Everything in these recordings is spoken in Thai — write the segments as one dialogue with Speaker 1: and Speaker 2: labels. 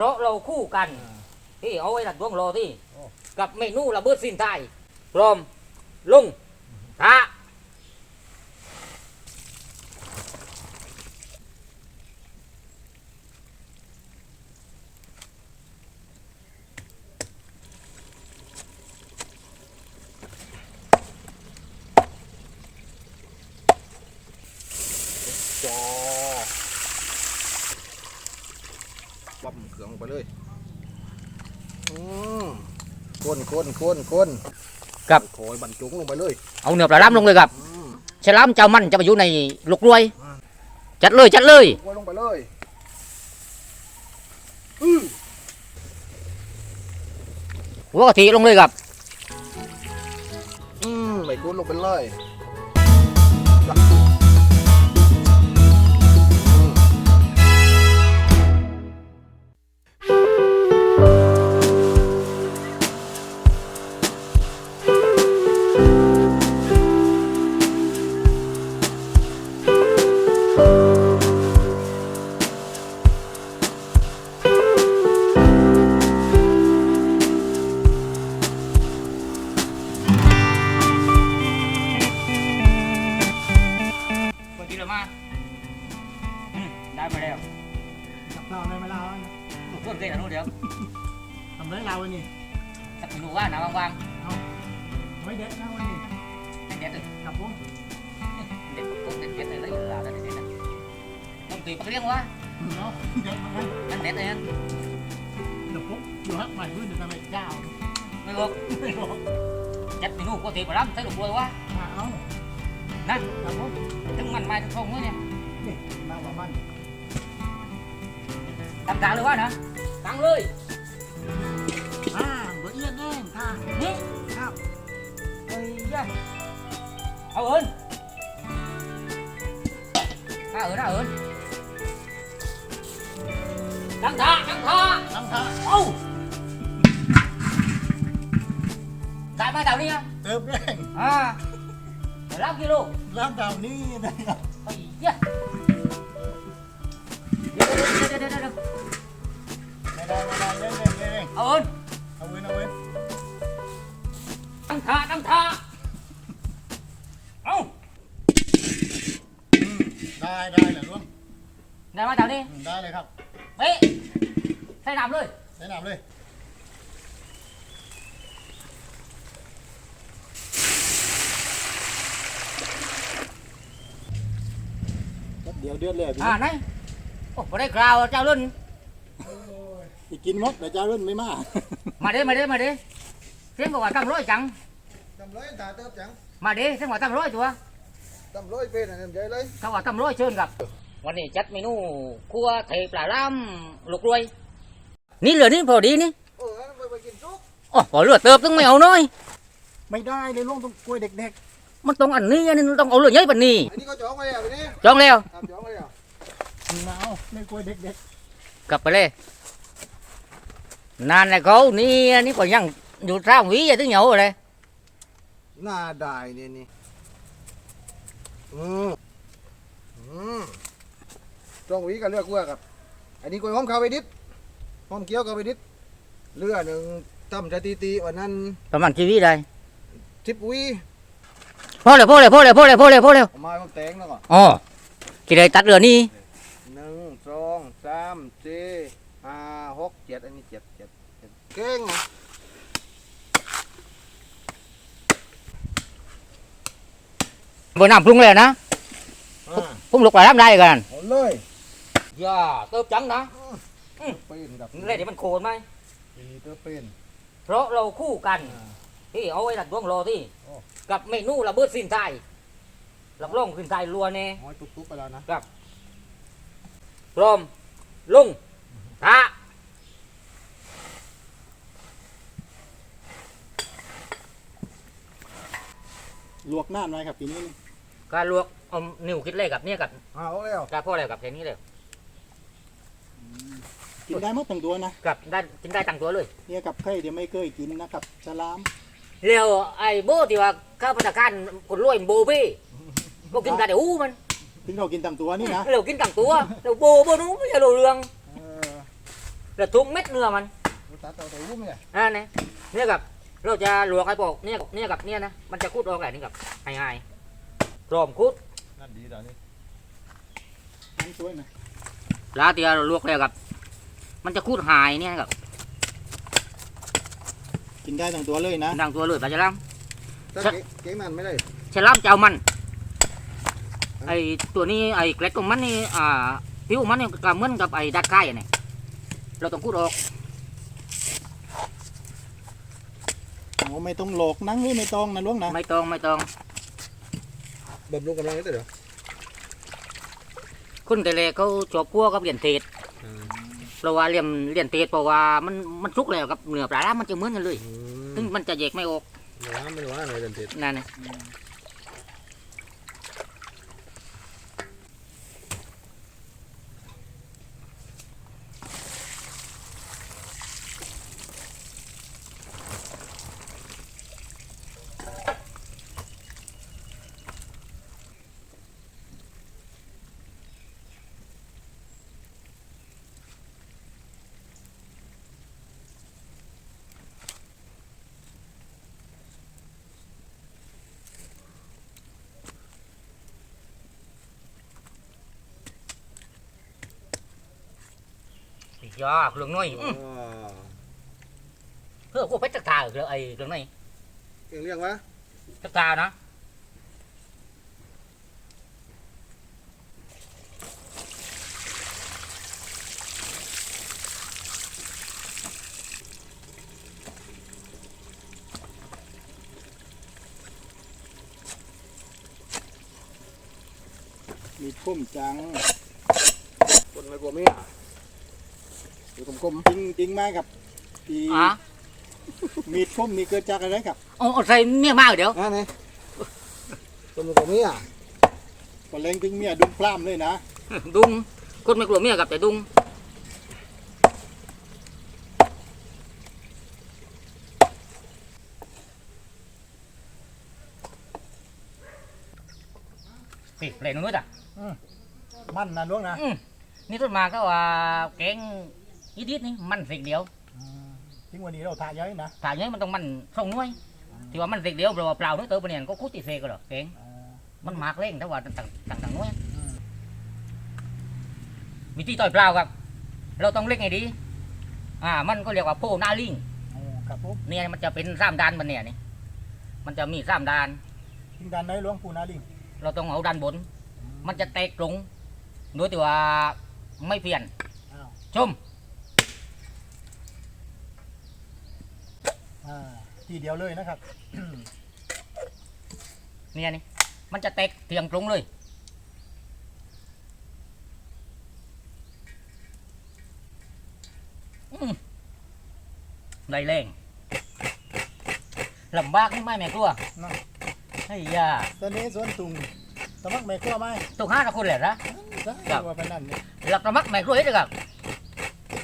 Speaker 1: เพราะเราคู่กันที่เอาไว้ดักดวงรอที่กับเมนูระเบิดสิ้นไทยพร้อมลุงทะ
Speaker 2: ปั๊มเครื่องลงไปเลยอืมคนคนคนคน
Speaker 1: กับ
Speaker 2: คอยบรรจุลงไปเลย
Speaker 1: เอาเนื้อปลาล้ำลงเลยครับ
Speaker 2: อืม
Speaker 1: ฉลามเจ้ามันจะมาอยู่ในลูกรวย จัดเลยจัดเลย
Speaker 2: คอยลงไปเลยอือ
Speaker 1: หัวกะทิลงเลยครับ
Speaker 2: อืมไม่คุ้นลงไปเลย อืม
Speaker 1: ได้มาแล้ว
Speaker 3: กับเราในเวลา
Speaker 1: ลูกต้นเด็ดนู้นเดี๋ยว
Speaker 3: ทำไรเราวันนี้
Speaker 1: สักเมนูว่านะว่าง
Speaker 3: ไม่เด็ดนะวันนี้
Speaker 1: ๆให้เด็ดเลย
Speaker 3: กับผม
Speaker 1: เด็ดปุ๊บเด็ดเด็ดเลยเลยลาได้ ตั้งกลางเลย
Speaker 3: วะ
Speaker 1: นะตั้งเลย
Speaker 3: อ่าเบอร์เอียนเองค่ะ
Speaker 1: นี่
Speaker 3: ครับ
Speaker 1: เอ้ยยะเอาเอิญถ้าเอิญถ้าเอิญตั้งท่าตั้งท่า
Speaker 3: ทำท่า
Speaker 1: เอ้าได้ไหมเต่านี่อะ
Speaker 3: เติมแรง
Speaker 1: อ่าเดี๋ยวรับกิโล
Speaker 3: ร้านเก่านี่นะครับ
Speaker 1: ท่าตั้งท่าเอ้า
Speaker 3: ได้ได้เหรอลุง
Speaker 1: ได้ไหมเต่านี่
Speaker 3: ได้เลยครับ
Speaker 1: เป๊ะใส่น้ำเลย
Speaker 3: แนะนำเลย เดี๋ยวเดือดเลยพี่
Speaker 1: อ่าไหนโอ้บ่ได้กล่าวเจ้ารุ่น
Speaker 3: อีกกินมดแต่เจ้ารุ่นไม่มา
Speaker 1: มาเด้มาเด้มาเด้เสียงบอกว่าตั้มร้อย
Speaker 2: จัง
Speaker 1: มาเด้เสียงว่าตั้มร้อยตัว
Speaker 2: จำเลยเป็นอะไรใจเลย
Speaker 1: ถ้าว่าตั้มร้อยเชิญครับ วันนี้จัดเมนูครัวไทยปลาล่ำลูกรวย นี่เหลือนี่พอดีนี่
Speaker 2: เออไปไปกินซุป
Speaker 1: อ๋อพอเหลือเติบต้องไม่เอาน้อย
Speaker 3: ไม่ได้เลยลุงต้องกล้วยเด็ก
Speaker 1: มันต้องอันนี้อันนี้ต้องเอาเหลือเยอะปานนี้
Speaker 2: อันนี้ก็จองไว้อะวันนี้
Speaker 1: จองแล้ว
Speaker 2: ตามจองไว้อะ
Speaker 3: ๆมาเอาไม่กล้วยเด็ก
Speaker 1: กลับไปเลยนานเลยเขานี่อันนี้ก็ยังอยู่สร้างหวีอย่าถึงเหนียวเลย
Speaker 2: หน้าได้เนี่ยนี่อืมอืมจองหวีกันเลือกเลือกครับ อันนี้กล้วยหอมคาเวดิสหอมเกี๊ยวคาเวดิสเลือหนึ่งทำสถิติวันนั้น
Speaker 1: ประมาณกี่วิได้
Speaker 2: ทิปวี
Speaker 1: พอเลยพอเลยพอเลยพอเลยพอเลยพอเลย
Speaker 2: เอามาผมแตงแล้วก็
Speaker 1: อ๋อกี่ได้ตัดเรือนี่
Speaker 2: หนึ่งสองสามสี่ห้าหกเจ็ดอันนี้เจ็ดเจ็ดเจ็ดเก่งนะ
Speaker 1: บนน้ำปรุงเลยนะ
Speaker 2: อ่า
Speaker 1: ปรุงลูกปลาล่ำได้กัน
Speaker 2: เอาเลย
Speaker 1: อย่าเติบจังนะ
Speaker 2: เป็นกับ
Speaker 1: นี่เดี๋ยวมันโคนไหม
Speaker 2: ปีเตอร์เป็น
Speaker 1: เพราะเราคู่กัน ที่เอาไว้ดักดวงรอที่
Speaker 2: โอ้
Speaker 1: กับเมนูระเบิดสินไทยรับรองสินไทยรัวแน่
Speaker 2: ห้อยตุ๊กๆไปแล้วนะ
Speaker 1: พร้อมลุงทะ
Speaker 3: ลวกน้ำไว้ครับทีนี้
Speaker 1: การลวกเอานิ้วคิดเลขกับเนี่ยกับ
Speaker 2: เอาแล้ว
Speaker 1: กาพ่ออะไรกับแค่นี้เลย
Speaker 3: กินได้หมดทั้งตัวนะ
Speaker 1: กับได้กินได้ตั้งตัวเลย
Speaker 3: เนี่ยกับไข่เดี๋ยวไม่เคยกินนะครับสลาม
Speaker 1: เร็วไอ้โบที่ว่าข้าราชการคนรวยโบเบ้ก็กินกันแต่อู้มัน
Speaker 3: ถึงเรากินทั้งตัวนี่นะ
Speaker 1: เร็วกินตั้งตัวเร็วโบโบนู้นไม่ใช่รู้เรื่อง
Speaker 2: เออ
Speaker 1: แล้วทุกเม็ดเนื้อมัน
Speaker 2: ตัดเอาแต่วุ้มเนี่ย
Speaker 1: อ่าเนี่ยเนี่ยกับ เราจะลวกไอ้พวกเนี่ยกับเนี่ยกับเนี่ยนะมันจะคูดออกแหละนี่กับง่ายๆพร้อมคูด
Speaker 2: นั่นดีตอนนี้
Speaker 3: นี่ช่วยหน่อย
Speaker 1: ลาเตียเราลวกแล้วกับ มันจะคูดหายเนี่ยกับ
Speaker 3: กินได้ทั้งตัวเลยนะ
Speaker 1: ดังตัวเลยปลาฉลาม
Speaker 2: ถ้าเก่งมันไม่ได้
Speaker 1: ฉลามจะเอามัน ไอตัวนี้ไอเกล็ดของมันนี่อ่าผิวมันนี่ก็เหมือนกับไอ้ดัดไก่เนี่ยเราต้องคูดออก
Speaker 3: โอ้ ไม่ต้องโหลกนั่งนี่ไม่ต้องนะลุงนะ
Speaker 1: ไม่ต้องไม่ต้อง
Speaker 2: บำรุงกำลังนี่แต่เดี๋ยว
Speaker 1: คนแต่เลยเขาชอบกลัวกับเหรียญเทศเพราะว่าเหรียญเหรียญเทศเพราะว่ามันมันสุกแล้วกับเนื้อปลาร้ามันจะเหมือนกันเลยถึงมันจะแยกไม่ออก
Speaker 2: น้ำมันว่าอะไรเด่นเด็ด
Speaker 1: นั่นนะ ยาเครื่องน้อยอื้อเพื่อพวกเพชรตาเครื่องไอ้เครื่องน้อย
Speaker 2: เก่งเรียกวะ
Speaker 1: เพชรตานะ
Speaker 3: มีพุ่มจัง
Speaker 2: คนไม่กลัวมีอะ ดูกลม
Speaker 3: จริงจริงไหมครับอี
Speaker 1: อะ
Speaker 3: มีดพุ่มนี่เกิดจากอะไรครับ
Speaker 1: เอาเอาใส่เมียมากเดี๋ยว
Speaker 2: ๆอ่านี่คนไม่กลัวมีอะ
Speaker 3: ก็เล็งถึงเมียดุมพล่ามเลยนะ
Speaker 1: ดุงคนไม่กลัวเมียกับแต่ดุงนี่เลยนู้นอะ
Speaker 3: มันนะลุงนะ
Speaker 1: อืมนี่ต้นมาก็ว่าแกง อีดิดนี่มันสิ่งเดียว
Speaker 3: จริงวันนี้เราถ่ายเยอะนะ
Speaker 1: ถ้าอย่างนี้มันต้องมันส่งน้อยที่ว่ามันสิ่งเดียวเปล่าเปล่าน้อยเติมไปเนี่ยก็คุดติเซก็หรอกแกงมันมากเร่งแต่ว่าต่างต่างต่างน้อยวิธีต่อยเปล่าครับ เราต้องเล่งไงดี อ่า มันก็เรียกว่าโพหน้าลิง
Speaker 3: โอ้ครับผม
Speaker 1: เนี่ยมันจะเป็นสามด้านมันเนี่ยนี่มันจะมีสามด้าน
Speaker 3: ทิ้งดันในหลวงปู่นาลิง
Speaker 1: เราต้องเอาด้านบน มันจะแตกตรงโดยที่ว่าไม่เปลี่ยน
Speaker 3: อ้าว
Speaker 1: ชม
Speaker 3: อ่าทีเดียวเลยนะครับ
Speaker 1: เนี่ยนี่มันจะแตกเตียงตรงเลยอืมได้แรงลำบากนี่ไม่แม่กลัว
Speaker 3: นั่น
Speaker 1: ไอ้ยา
Speaker 3: ตอนนี้สวนตุงสมัครแม่กลัวไหม
Speaker 1: ต้องห้าคนแหละนะ
Speaker 3: ได้ว่าเป็นนั่นนี่
Speaker 1: หลักสมัครแม่กลัวเฮ็ดกับ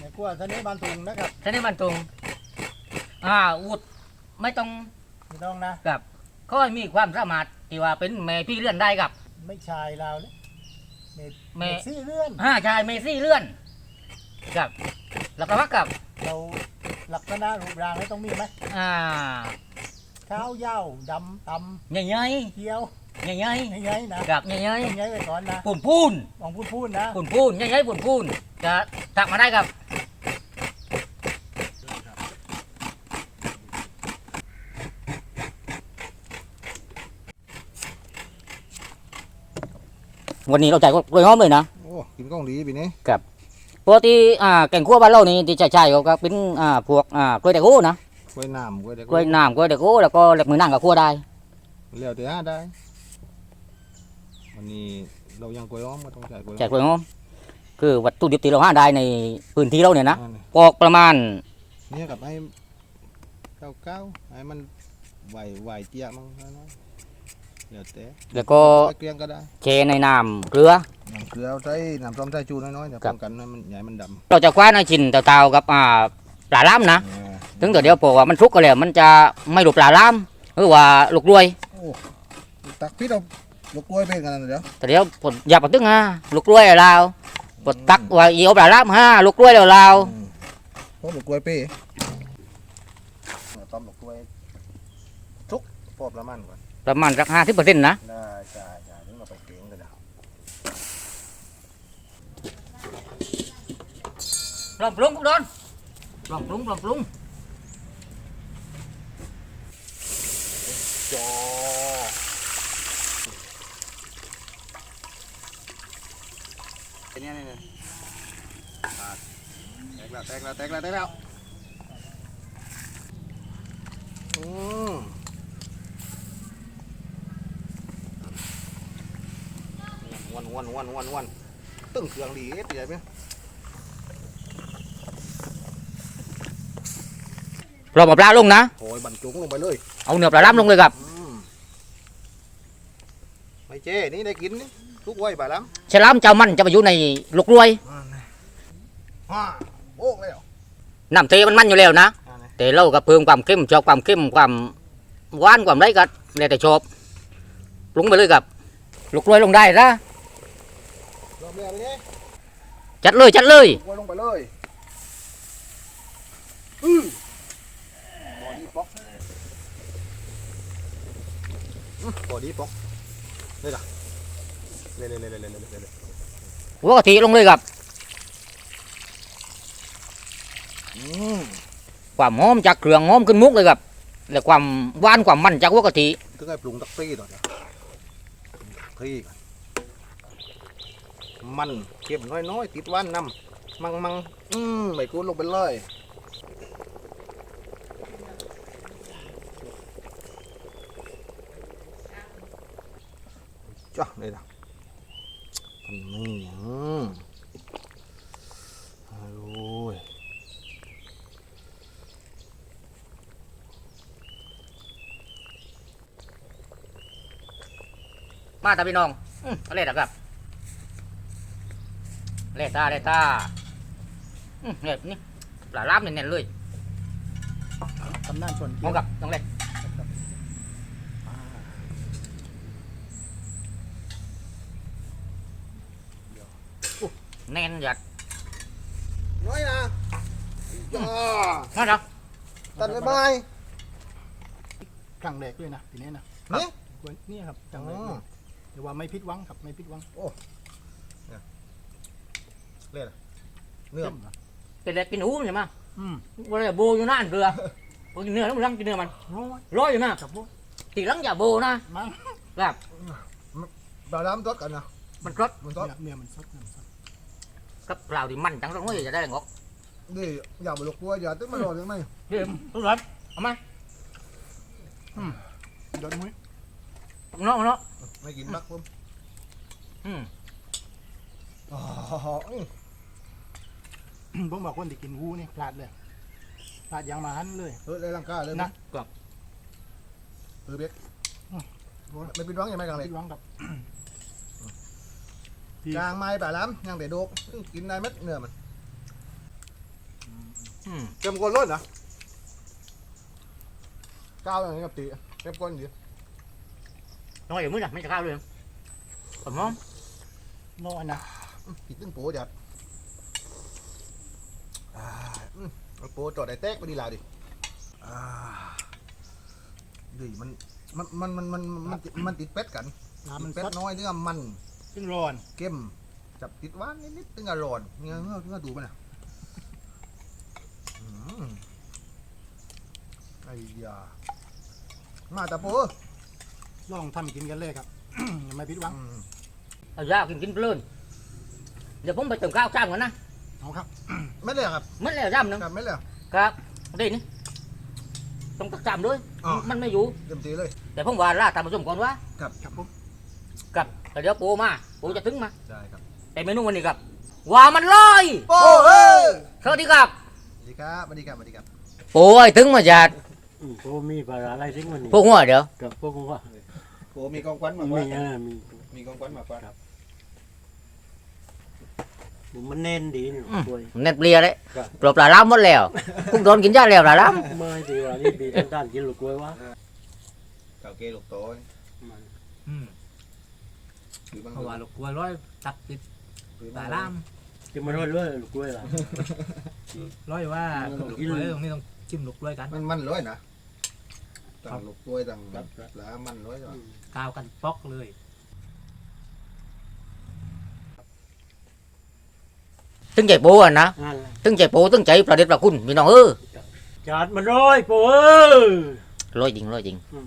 Speaker 3: แม่กลัวตอนนี้บ้านตุงนะครับ
Speaker 1: ท่านี้มันตรง อ่าอุดไม่ต้อง
Speaker 3: ไม่ต้องนะ
Speaker 1: กับเขาให้มีความสามารถที่ว่าเป็นแม่พี่เลื่อนได้กับ
Speaker 3: ไม่ชายเราเลยเม
Speaker 1: แม่
Speaker 3: เมซี่เลื่อน
Speaker 1: ห้าชายเมซี่เลื่อนกับหลักสมัครกับ
Speaker 3: เราลักษณะรูปร่างนี่ต้องมีไหม
Speaker 1: อ่า
Speaker 3: เท้ายาวดำต่
Speaker 1: ใหญ่ใหญ่ำ
Speaker 3: เขียว
Speaker 1: ใหญ่ใหญ่
Speaker 3: ใหญ่ๆนะ
Speaker 1: กับใหญ่ใหญ่
Speaker 3: ใหญ่ๆไปก่อนนะ
Speaker 1: ปูนปูน
Speaker 3: ลองพูดพูดๆนะ
Speaker 1: ปูนปูนใหญ่ใหญ่ปูนปูนจะตักมาได้ครับ วันนี้เราจ่ายกล้วยหอมเลยนะ
Speaker 2: โอ้กินกล้องดีปีนี้
Speaker 1: ปกติอ่าแกงคั่วบ้านเรานี่ที่ใช้ๆก็เป็นอ่าพวกอ่ากล้วยแตงโมนะ
Speaker 2: กล้วยน้ำกล้วยเด็ก
Speaker 1: กล้วยน้ำกล้วยแตงโมแล้วก็เล็บมือนั่งกับคั่วได้
Speaker 2: เลี้ยวแต่หาได้ วันนี้เรายังกล้วยอ้อมก็ต้องใช้กล้วย
Speaker 1: ใช้กล้วยหอมคือวัตถุดิบที่เราหาได้ในพื้นที่เราเนี่ยนะ
Speaker 2: นั่นน่ะ
Speaker 1: ปอกประมาณ
Speaker 2: เนี่ยกับไอ้เก้าเก้าไอ้มันไหวไหวเจี๊ยมั้งนะ เดี๋ยวแต่
Speaker 1: แล้วก็
Speaker 2: ใส่เกลียงก็ได้
Speaker 1: แช่ในน้ำเกลือ
Speaker 2: น้ำเกลือใส่น้ำส้มใส่จูน้อยๆเดี๋ยว
Speaker 1: ครับ
Speaker 2: ป้องกันให้มันใหญ่มันด
Speaker 1: เราจะคว้าในชิ้นเต่าๆกับอ่าปลาล้ามนะำ
Speaker 2: อ่า
Speaker 1: ถึงตัวเดียวพอว่ามันสุกก็แล้วมันจะไม่หลุดปลาล้ามหรือว่าลูกรวย
Speaker 2: ตักพี่เราลูกกล้วยเป็นกันนะเดี๋ยว
Speaker 1: แต่เดี๋ยวผลอย่าปดตึ้งฮะลูกรวยเราปดตักว่าเอียวปลาล้ามฮะลูกรวยแล้วเรา
Speaker 2: อืมหอมหมกกล้วยเป้ต้มหมกกล้วยทุกพอประมาณก่อน
Speaker 1: ประมาณสักห้าสิบเปอร์เซ็นต์นะ
Speaker 2: ได้ใช่ใช่ถึงเราไปเก่งกันแล้ว
Speaker 1: ลองปรุงทุกโดนลองปรุงลองปรุง
Speaker 2: จอเนี่ยเนี่ยเนี่ยแตกแล้วแตกแล้วแตกแล้วแตกแล้วอืม วันวันวันวันวันตึ้งเครื่องดีเอ๊ะเดี๋ยวไหม
Speaker 1: เราปลาปลาลงนะ
Speaker 2: โอ้ยบรรจุลงไปเลย
Speaker 1: เอาเนื้อปลาล้ำลงเลยครับ
Speaker 2: อืมไม่เจ้นี่ได้กินนี่ทุกไว้ไปแล้ว
Speaker 1: ฉลามเจ้ามันจะไปอยู่ในลูกรวย
Speaker 2: ฮ่าโอ้แล้ว
Speaker 1: น้ำเตมันมันอยู่แล้วนะแต่เราก็เพิ่มความเข้มชอบความเข้มความหวานความไรก็แล้วแต่ชอบปรุงไปเลยครับลูกรวยลงได้นะ
Speaker 2: ลง เรือไปนี่
Speaker 1: จัดเลยจัดเลย
Speaker 2: กล้วยลงไปเลยอือพอดีป๊อกอื้อพอดีป๊อกเลยล่ะเลยเลยเลยเลยเลยเลยเลย
Speaker 1: หัวกะทิลงเลยครับ
Speaker 2: อืม
Speaker 1: ความหอมจากเครื่องหอมขึ้นมุกเลยครับแล้วความหวานความมันจากหัวกะทิ
Speaker 2: ถึงให้ปรุงตักตี้ต่อจ้ะตี้ก่อน มันเค็มน้อยๆติดหวานนำมังมังอืมไม่กูดลงไปเลยจ้ะ đây là phần mì ừ. ôi
Speaker 1: มาตาพี่น้องอืมเอาเล่ะครับ เล่ตาเล่ตาอืมเนี่ยนี่ปลาล้ำเน้นๆเลย
Speaker 3: ตำนานส่วน
Speaker 1: มองกับต้องเล่อู้แน่นหยัด
Speaker 2: nói nè Dạ.
Speaker 1: มาเถอะ
Speaker 2: tận với mai
Speaker 3: ครั้งแรกเลยนะทีนี้นะ
Speaker 2: นี่
Speaker 3: นี่ครับครั้งแรกเลยแต่ว่าไม่พิดหวังครับไม่พิดหวัง
Speaker 2: lên nửa
Speaker 3: เข้มอะ
Speaker 1: เป็นเด็กกินหูมันใช่ไหม
Speaker 3: อืม
Speaker 1: วันนี้โบอยู่หน้าอันเรือพอกินเนื้อแล้วมันรังกินเนื้อมัน
Speaker 3: ร้อย
Speaker 1: ร้อยอยู่นะ
Speaker 3: กับพวก
Speaker 1: ตีหลังอย่าโบนะ
Speaker 3: มั้ง
Speaker 1: แบบ
Speaker 2: bảo đám tốt cả nào
Speaker 1: มันรส
Speaker 2: mình tốt
Speaker 3: เนี่ยเมียมันสดเนี่ยมันสด
Speaker 1: กับเปล่าที่มันจังตรงนี้จะได้งอก
Speaker 2: đi giờ mà lục cua giờ tức mà rồi được này
Speaker 1: เดี๋ยวทุกคนเอามา
Speaker 3: ยอดมุ้ย
Speaker 1: เนาะเนาะ
Speaker 2: mày kín mắt không
Speaker 1: อืม
Speaker 2: Ờ, ừ.
Speaker 3: ผมบอกคนที่กินวูนี่พลาดเลยพลาดอย่างมาหันเลย
Speaker 2: Thôi, đây làm ca lên
Speaker 3: Nè.
Speaker 2: Được. ừ biết
Speaker 3: Ừ.
Speaker 2: mày biết đoán gì mày càng
Speaker 3: พิ
Speaker 2: này
Speaker 3: ดหวังกับ
Speaker 2: càng mai bà lắm nhang để đốt kín đây mất nửa mà
Speaker 1: อืม
Speaker 2: kem con luôn hả cao là gặp tỷ kem con gì
Speaker 1: น้อยอยู่มื้อน่ะไม่จะข้าวเลยผมมอง
Speaker 3: น้อยนะ
Speaker 2: thì từng bố giật à, ừ. bố trò đại tét đi làm đi à, gì mình มันมันมันมันมันติดมันติดเป็ดกัน
Speaker 3: น้ำมัน
Speaker 2: เป็ด
Speaker 3: สด
Speaker 2: น้อยเนื้อมัน
Speaker 3: ซึ่งร้อน
Speaker 2: เข้มจับติดหวานนิดๆตึงอร่อยเงี้ยเงี้ยเงี้ยดูมันอะอืมไอ้ยามาตะโพ
Speaker 3: ลองทำกินกันเลยครับ ไม่พิดหวัง
Speaker 2: อืม
Speaker 1: เอายากินกินเพลินเดี๋ยวผมไปเติมข้าวจ้างก่อนนะ
Speaker 3: เอาครับ
Speaker 2: ไม่เลยครับ
Speaker 1: มันแล้วจ้ำหนึง
Speaker 2: ครับไม่เลย
Speaker 1: ครับเดี๋ยวนี้ต้องตักจ้ำด้วย
Speaker 2: อ๋อ
Speaker 1: มันไม่อยู่
Speaker 2: เต็มทีเลย
Speaker 1: แต่ผมว่าล่าตามผสมก่อนว่า
Speaker 3: ครับผม
Speaker 1: กับแต่เดี๋ยวปูมาปูจะถึงมา
Speaker 2: ได้ครับ
Speaker 1: แต่เมนูวันนี้ครับว่ามันลอย
Speaker 2: โอ้เฮ้ย
Speaker 1: สวัสดีครับ
Speaker 2: สวัสดีครับสวัสดีครับสวัสดีครับ
Speaker 1: ปูไอ้ถึงมาจาก
Speaker 4: อืมพวกมีปลาอะไรทิ้งวันนี้
Speaker 1: พวกหัวเดี๋ยว
Speaker 4: กับพวกว่า
Speaker 2: โอ้มีกองควันมากก
Speaker 4: มี
Speaker 2: ว่า
Speaker 4: อ่ามี
Speaker 2: มีกองควันมากกว่า
Speaker 4: มันเน้นดีนี่ป่วย
Speaker 1: เน็ตเปลียเลยปลาปลาล้ำหมดแล้วพุ่งโดนกินยาแล้วปลาล้
Speaker 4: ไม่ดีว่านี่บีด้านๆกินลูกกล้วยว่า
Speaker 2: เก่าเกลูกโตย
Speaker 4: มัน
Speaker 2: หรือบาง
Speaker 5: เพราะว่าลูกกล้วยร้อยตัดติดปลาล่าม
Speaker 2: เจะ
Speaker 4: มาร้อยด้วยลูกกล้วยล่ะ
Speaker 5: ร้อยว่าลูกกล้วยตรงนี้ต้องจิ้มลูกกล้วยกัน
Speaker 2: มันมันร้อยนะต่างลูกตัวต่างหลามันร้อยจ้ะ
Speaker 5: กาวกันปอกเลย
Speaker 1: ตึงใจโป้อะนะ
Speaker 4: นั่นแหละ
Speaker 1: ตึงใจโป้ตึงใจประเด็ดประคุณพี่น้องเออ
Speaker 4: จาดมันร้อยโป้เออ
Speaker 1: ร้อยจริงร้อยจริง
Speaker 4: อืม